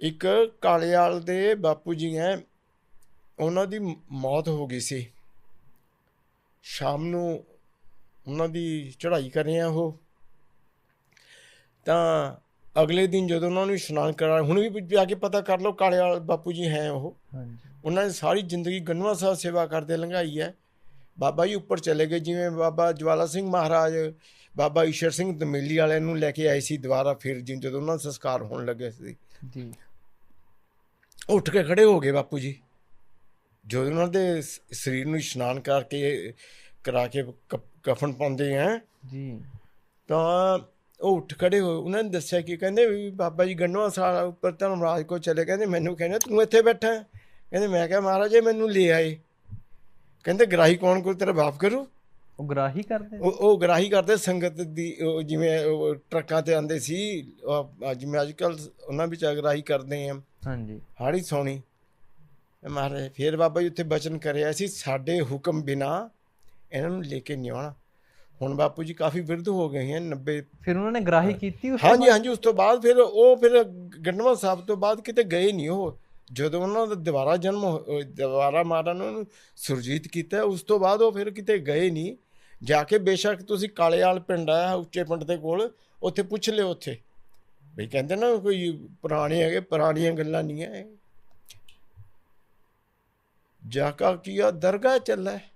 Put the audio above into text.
ਇੱਕ ਕਾਲੇਵਾਲ ਦੇ ਬਾਪੂ ਜੀ ਹੈ ਉਹਨਾਂ ਦੀ ਮੌਤ ਹੋ ਗਈ ਸੀ। ਸ਼ਾਮ ਨੂੰ ਉਹਨਾਂ ਦੀ ਚੜ੍ਹਾਈ ਕਰ ਰਹੇ ਆ ਉਹ। ਤਾਂ ਅਗਲੇ ਦਿਨ ਜਦੋਂ ਉਹਨਾਂ ਨੂੰ ਇਸ਼ਨਾਨ ਕਰਾ ਹੁਣ ਵੀ ਜਾ ਕੇ ਪਤਾ ਕਰ ਲਓ ਕਾਲੇਵਾਲ ਬਾਪੂ ਜੀ ਹੈ ਉਹ। ਹਾਂਜੀ। ਉਹਨਾਂ ਨੇ ਸਾਰੀ ਜ਼ਿੰਦਗੀ ਗਨਵਾ ਸਾਹਿਬ ਸੇਵਾ ਕਰਦੇ ਲੰਘਾਈ ਹੈ। ਬਾਬਾ ਜੀ ਉੱਪਰ ਚਲੇ ਗਏ ਜਿਵੇਂ ਬਾਬਾ ਜਵਾਲਾ ਸਿੰਘ ਮਹਾਰਾਜ ਬਾਬਾ ਈਸ਼ਰ ਸਿੰਘ ਦਮੇਲੀ ਵਾਲਿਆਂ ਨੂੰ ਲੈ ਕੇ ਆਏ ਸੀ ਦੁਬਾਰਾ ਫਿਰ ਜਦੋਂ ਉਹਨਾਂ ਦਾ ਸੰਸਕਾਰ ਹੋਣ ਲੱਗੇ ਸੀ। ਜੀ। ਉੱਠ ਕੇ ਖੜੇ ਹੋ ਗਏ ਬਾਪੂ ਜੀ। ਜਦੋਂ ਉਹਨਾਂ ਦੇ ਸਰੀਰ ਨੂੰ ਇਸ਼ਨਾਨ ਕਰਕੇ ਕਰਾ ਕੇ ਕਫਨ ਪਾਉਂਦੇ ਆ ਜੀ। ਤਾਂ ਉਹ ਉੱਠ ਖੜੇ ਹੋਏ ਉਹਨਾਂ ਨੇ ਦੱਸਿਆ ਕਿ ਕਹਿੰਦੇ ਵੀ ਬਾਬਾ ਜੀ ਗੰਨਵਾ ਸਾਹਿਬ ਉੱਪਰ ਧਰਮਰਾਜ ਕੋ ਚਲੇ ਕਹਿੰਦੇ ਮੈਨੂੰ ਕਹਿੰਦੇ ਤੂੰ ਇੱਥੇ ਬੈਠਾ? ਕਹਿੰਦੇ ਮੈਂ ਕਿਹਾ ਮਹਾਰਾਜ ਇਹ ਮੈਨੂੰ ਲੈ ਆਏ। ਕਹਿੰਦੇ ਗ੍ਰਾਹੀ ਕੌਣ ਕੋ ਤੇਰਾ ਬਾਪ ਕਰੂ? ਉਹ ਗ੍ਰਾਹੀ ਕਰਦੇ ਉਹ ਉਹ ਗ੍ਰਾਹੀ ਕਰਦੇ ਸੰਗਤ ਦੀ ਜਿਵੇਂ ਟਰੱਕਾਂ ਤੇ ਆਂਦੇ ਸੀ ਜਿਵੇਂ ਅੱਜ ਕੱਲ ਉਹਨਾਂ ਵਿੱਚ ਅਗਰਾਹੀ ਕਰਦੇ ਆ। ਹਾਂਜੀ। ਹਾੜੀ ਸੋਣੀ। ਮਹਾਰਾਜ ਫਿਰ ਬਾਬਾ ਜੀ ਉੱਥੇ ਬਚਨ ਕਰਿਆ ਸੀ ਸਾਡੇ ਹੁਕਮ ਬਿਨਾ ਇਹਨਾਂ ਨੂੰ ਲੈ ਕੇ ਨਹੀਂ ਆਉਣਾ। ਹੁਣ ਬਾਪੂ ਜੀ ਕਾਫੀ ਵਿਰਧ ਹੋ ਗਏ ਹਨ 90 ਫਿਰ ਉਹਨਾਂ ਨੇ ਗ੍ਰਾਹੀ ਕੀਤੀ ਉਸ ਹਾਂਜੀ ਹਾਂਜੀ ਉਸ ਤੋਂ ਬਾਅਦ ਫਿਰ ਉਹ ਫਿਰ ਗੰਡਵਾ ਸਾਹਿਬ ਤੋਂ ਬਾਅਦ ਕਿਤੇ ਗਏ ਨਹੀਂ ਉਹ। ਜਦੋਂ ਉਹਨਾਂ ਦਾ ਦੁਬਾਰਾ ਜਨਮ ਦੁਬਾਰਾ ਮਾਤਾ ਨੇ ਸੁਰਜੀਤ ਕੀਤਾ ਉਸ ਤੋਂ ਬਾਅਦ ਉਹ ਫਿਰ ਕਿਤੇ ਗਏ ਨਹੀਂ। ਜਾ ਕੇ ਬੇਸ਼ੱਕ ਤੁਸੀਂ ਕਾਲੇਵਾਲ ਪਿੰਡ ਆ, ਉੱਚੇ ਪਿੰਡ ਦੇ ਕੋਲ, ਉੱਥੇ ਪੁੱਛ ਲਿਓ ਉੱਥੇ ਵੀ ਕਹਿੰਦੇ ਨਾ ਕੋਈ ਪੁਰਾਣੇ ਹੈਗੇ, ਪੁਰਾਣੀਆਂ ਗੱਲਾਂ ਨਹੀਂ ਹੈ ਜਾ ਕੀਆ ਦਰਗਾਹ ਚੱਲਾ ਹੈ।